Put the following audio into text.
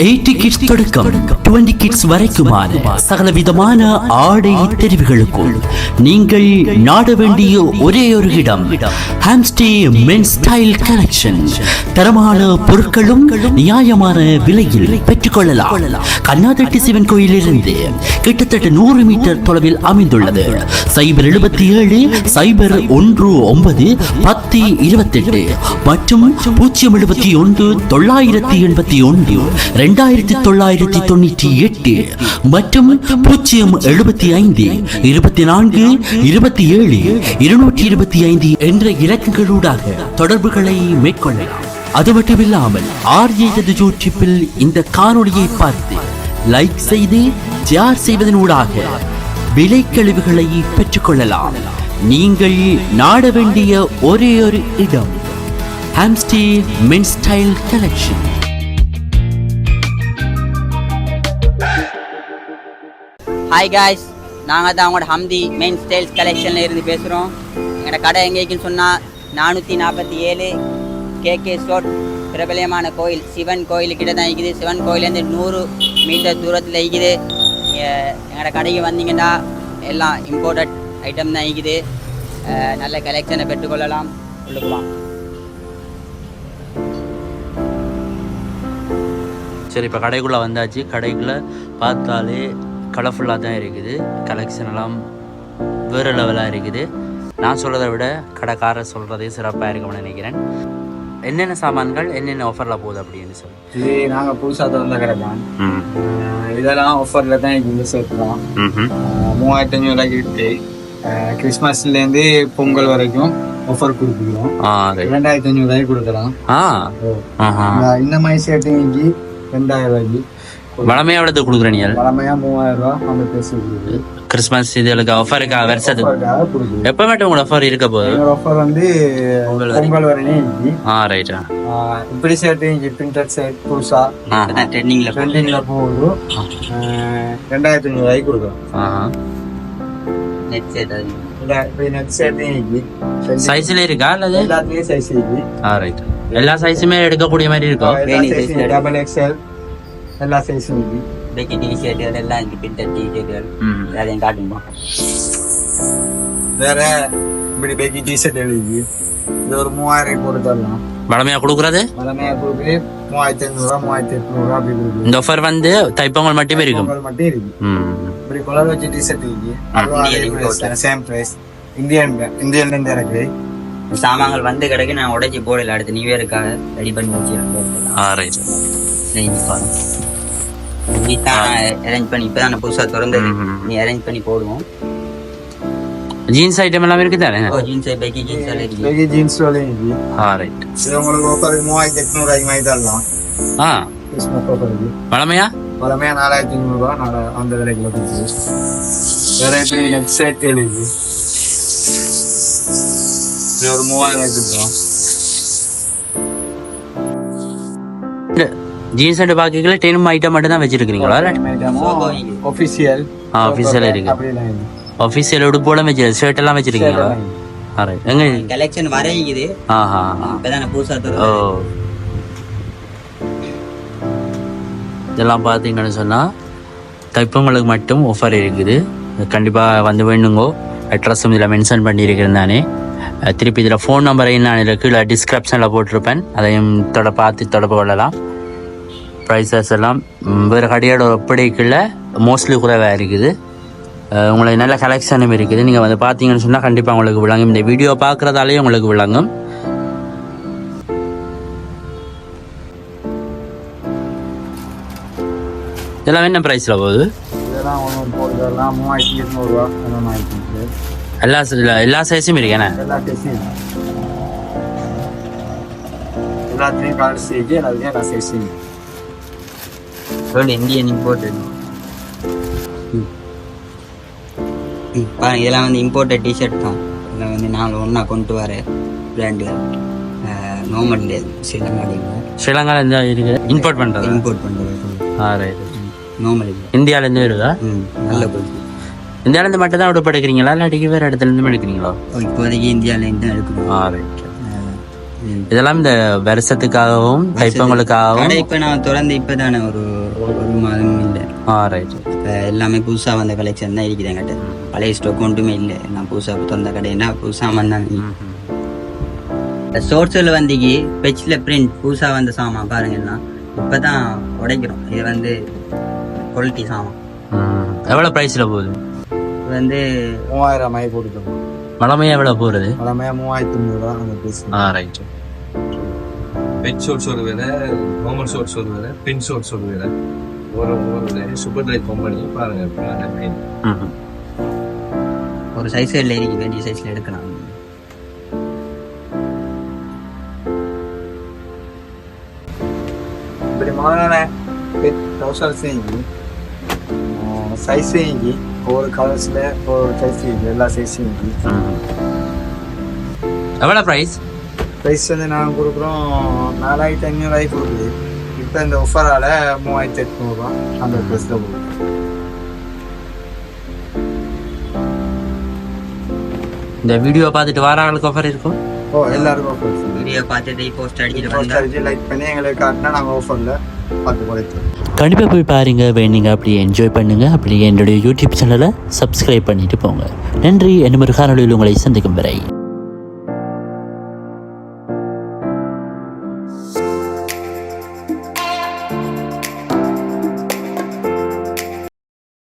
Eighty kids தொடக்கம் twenty kids வரைக்குமான சகல ஆடை தெரிவுகளுக்கும் நீங்கள் நாட வேண்டிய ஒரே ஒரு இடம் ஹாம்ஸ்டே மென் ஸ்டைல் கலெக்ஷன் தரமான பொருட்களும் நியாயமான விலையில் பெற்றுக்கொள்ளலாம் கண்ணாதட்டி சிவன் கோயிலிருந்து கிட்டத்தட்ட நூறு மீட்டர் தொலைவில் அமைந்துள்ளது சைபர் எழுபத்தி ஏழு சைபர் ஒன்று ஒன்பது பத்து இருபத்தெட்டு மற்றும் பூஜ்ஜியம் எழுபத்தி ஒன்று தொள்ளாயிரத்தி எண்பத்தி ஒன்று இரண்டாயிரத்தி தொள்ளாயிரத்தி தொண்ணூற்றி எட்டு மற்றும் பூஜ்ஜியம் எழுபத்தி ஐந்து இருபத்தி நான்கு இருபத்தி ஏழு இருநூற்றி இருபத்தி ஐந்து என்ற இலக்கங்களூடாக தொடர்புகளை மேற்கொள்ளலாம் அது மட்டுமில்லாமல் ஆர்ஏ யூடியூப்பில் இந்த காணொளியை பார்த்து லைக் செய்து ஷேர் செய்வதனூடாக விலை கழிவுகளை பெற்றுக்கொள்ளலாம் நீங்கள் நாட வேண்டிய ஒரே ஒரு இடம் homestay men style collection hi guys நாங்கள் தான் அவங்களோட ஹம்தி மெயின் ஸ்டைல்ஸ் கலெக்ஷனில் இருந்து பேசுகிறோம் எங்களோட கடை எங்கே இருக்குன்னு சொன்னால் நானூற்றி நாற்பத்தி ஏழு கேகே ஸ்டோட் பிரபலியமான கோயில் சிவன் கோயிலுக்கிட்ட தான் இருக்குது. சிவன் கோயிலேருந்து நூறு மீட்டர் தூரத்தில் இருக்குது. எங்களோட கடைக்கு வந்தீங்கன்னா எல்லாம் இம்போர்ட்டட் ஐட்டம் தான் இருக்குது. நல்ல கலெக்ஷனை பெற்றுக்கொள்ளலாம். உள்ளுக்குலாம் சரி இப்போ கடைக்குள்ளே வந்தாச்சு. கடைக்குள்ளே பார்த்தாலே கலர்ஃபுல்லாக தான் இருக்குது. கலெக்ஷன் எல்லாம் வேறு லெவலாக இருக்குது. நான் சொல்கிறத விட கடைக்காரர் சொல்கிறதே சிறப்பாக இருக்கும்னு நினைக்கிறேன். என்னென்ன சாமான்கள் என்னென்ன ஆஃபரில் போகுது அப்படின்னு சொல்லி. இது நாங்கள் புதுசாக திறந்த கடை தான். இதெல்லாம் ஆஃபரில் தான் இங்கே சேர்த்துலாம் மூவாயிரத்தி அஞ்சூறுரூவாய்க்கு இருக்கு கிறிஸ்மஸ்லேருந்து பொங்கல் வரைக்கும் ஆஃபர் ரைட் ரெண்டாயிரத்தி ஆ. ஆஹா. இந்த- இந்த மாதிரி ஷர்ட்டு இங்கே ரெண்டாயிரம் ரூபாய்க்கு. வளமையாக எவ்வளோத்துக்கு கொடுக்குற நீங்கள் பழமையாக மூவாயிரம் ரூபா நம்ம கிறிஸ்மஸ் இதுகளுக்கு ஆஃபருக்கா வருஷத்துக்கு ஆஃபருக்காக கொடுக்குது எப்போ மட்டும் உங்களோட ஆஃபர் இருக்க போகுது? ஆஃபர் வந்து பொங்கல் வரையும் ஆ ரைட்டா இப்படி இங்கே பிரிண்டட் ஷர்ட் புதுசாக ஆ ட்ரெண்டிங்கில் ட்ரெண்டிங்கில் போகுது. ரெண்டாயிரத்தி அஞ்சூறுரூவாய்க்கு கொடுக்குறோம் ஆஹா நெட் இப்போ நெட் இங்கே சைஸில் இருக்கா. அல்லது? எல்லாத்துலேயும் சைஸ் இருக்கு. ஆ ரைட் எல்லா சைஸுமே எடுக்கக்கூடிய மாதிரி இருக்கும் டபுள் எக்ஸ்எல் எல்லா சைஸும் இருக்கு. பெக்கி டிஷர்ட் அதெல்லாம் இருக்குது பிரிண்டட் டிஷர்ட்டுகள் ம் அதையும் காட்டுமா வேற இப்படி பேக்கி டிஷர்ட் எழுதி இது ஒரு மூவாயிரம் போட்டு தரலாம் வளமையாக கொடுக்குறது வளமையா கொடுக்குது மூவாயிரத்தி ஐநூறுரூவா மூவாயிரத்தி எட்நூறுவா அப்படி கொடுக்குது இந்த ஆஃபர் வந்து தைப்பொங்கல் மட்டுமே இருக்கும் மட்டும் இருக்கு இப்படி கலர் வச்சு டிஷர்ட் இருக்கு. சேம் பிரைஸ் இந்தியன் இந்தியன்ல இருந்து இருக்கு சாமான்கள் வந்து கிடக்கு நான் உடைச்சி போடல அடுத்து நியூ இயருக்காக ரெடி பண்ணி வச்சு ஆ ரைட் அரேஞ்ச் பண்ணி இப்போ தான் புதுசாக திறந்தது. ம்ஹும். நீ அரேஞ்ச் பண்ணி போடுவோம். ஜீன்ஸ் ஐட்டம் எல்லாம் இருக்குது தானே? ஓ ஜீன்ஸ் பெக்கி ஜீன்ஸ் இருக்கு பேக்கி ஜீன்ஸ் வேலையும் இருக்கு ஆ ரைட் இது உங்களுக்கு ஆஃபர் மூவாயிரத்தி எட்நூறுவாய்க்கு மாதிரி தரலாம். ஆ. கிறிஸ்மஸ் ஆஃபர் இருக்கு வளமையா வளமையா நாலாயிரத்தி ஐநூறுரூவா நாலு அந்த விலைக்குள்ள கொடுக்குது வேற எப்படி நெட் செட் எழுதி ஒரு மூவாயிரம் எடுத்துக்கலாம் ஜீன்ஸ் அண்ட் பாக்கிக்கல டென் ஐட்டம் மட்டும் தான் வச்சிருக்கீங்களா ஒஃபிஷியல் ஆ ஆஃபீஸில் இருக்கு. ஆஃபீஸில் உடுப்போட வச்சு ஷர்ட் எல்லாம் வச்சிருக்கீங்களா? எங்க? கலெக்ஷன் வரைக்குது ஆஹா இப்பதான் புதுசா ஓ இதெல்லாம் பார்த்தீங்கன்னு சொன்னால் தைப்பங்களுக்கு மட்டும் ஆஃபர் இருக்குது. கண்டிப்பாக வந்து வேணுங்கோ. அட்ரஸும் இதில் மென்ஷன் பண்ணியிருக்கிறேன் தானே அஹ் திருப்பி இதில் ஃபோன் நம்பரையும் நான் இதில் கீழே டிஸ்கிரிப்ஷனில் போட்டிருப்பேன். அதையும் தொட பார்த்து தொடர்பு கொள்ளலாம். ப்ரைஸஸ் எல்லாம் வேறு கடையோட ஒப்படைக்குள்ள மோஸ்ட்லி குறைவாக இருக்குது. உங்களுக்கு நல்ல கலெக்ஷனும் இருக்குது. நீங்கள் வந்து பார்த்தீங்கன்னு சொன்னால் கண்டிப்பாக உங்களுக்கு விளங்கும். இந்த வீடியோ பார்க்குறதாலேயும் உங்களுக்கு விளங்கும். இதெல்லாம் என்ன ப்ரைஸில் போகுது? எல்லா எல்லா சைஸும் இருக்கேண்ணே எல்லா சைஸும் வேர்ல்டு இந்தியன் இம்போர்ட்டட் பாருங்க இதெல்லாம் வந்து இம்போர்ட்டட் டிஷர்ட் தான். இதெல்லாம் வந்து நான் ஒன்றா கொண்டு வர பிராண்டில் நார்மல் ஸ்ரீலங்காடியில் ஸ்ரீலங்கால இருந்து இருக்குது இம்போர்ட் பண்ணுறது இம்போர்ட் பண்ணுறது இது. இந்தியாவிலேருந்து வருதா? ம் நல்ல பொருள் இந்தியாவிலேருந்து மட்டும் தான் உடுப்பு எடுக்கிறீங்களா இல்லாட்டி வேறு இடத்துல இருந்து எடுக்கிறீங்களா? இப்போதைக்கு இந்தியாவிலேருந்து தான் எடுக்கணும். ஆ ரைட் இதெல்லாம் இந்த வருஷத்துக்காகவும் தைப்பொங்கலுக்காகவும் கடை இப்போ நான் திறந்து இப்போ தானே ஒரு ஒரு மாதம் இல்லை. ஆ ரைட் இப்போ எல்லாமே புதுசாக வந்த கலெக்ஷன் தான் இருக்குது என்கிட்ட. பழைய ஸ்டாக் ஒன்றுமே இல்லை. நான் புதுசாக திறந்த கடைன்னா புதுசாக வந்தாங்க சோர்ஸில் வந்திக்கு பெச்சில் பிரிண்ட் புதுசாக வந்த சாமான் பாருங்கன்னா இப்போ தான் உடைக்கிறோம். இது வந்து குவாலிட்டி சாமான். எவ்வளோ ப்ரைஸில் போகுது? இது வந்து மூவாயிரம் மை போட்டுக்கணும் மலமையாக எவ்வளோ போகிறது பழமையாக மூவாயிரத்தி ஐநூறுரூவா அந்த பீஸ் ஆ ரைட் பெட் ஷோட்ஸ் ஒரு வேலை நார்மல் ஷோட்ஸ் ஒரு வேலை பின் ஷோட்ஸ் ஒரு வேலை ஒரு ஒரு சூப்பர் ட்ரை கம்பெனி பாருங்க ஒரு சைஸில் இருக்கு வேண்டிய சைஸில் எடுக்கலாம். இப்படி மாறான ட்ரௌசர்ஸ் இங்கே சைஸ் இங்கே ஒவ்வொரு கலர்ஸில் ஒவ்வொரு சைஸ் எல்லா சைஸும் இருக்கு எவ்வளோ ப்ரைஸ் ப்ரைஸ் வந்து நாங்கள் கொடுக்குறோம் நாலாயிரத்தி ஐநூறுரூவாய்க்கு கொடுக்குது இப்போ இந்த ஒஃபரால் மூவாயிரத்தி எட்நூறுரூவா அந்த ப்ரைஸில் கொடுக்குறோம் இந்த வீடியோ பார்த்துட்டு வர ஆளுக்கு ஆஃபர் இருக்கும் ஓ எல்லாருக்கும் ஆஃபர் வீடியோ பார்த்துட்டு போஸ்ட் அடிச்சுட்டு போஸ்ட் அடிச்சு லைக் பண்ணி எங்களுக்கு காட்டினா நாங்கள் ஆஃபரில் கண்டிப்பாக போய் பாருங்க வேணுங்க அப்படி என்ஜாய் பண்ணுங்க. அப்படி என்னுடைய யூடியூப் சேனலை சப்ஸ்கிரைப் பண்ணிட்டு போங்க. நன்றி என்ன ஒரு காணொலியில் உங்களை சந்திக்கும் வரை.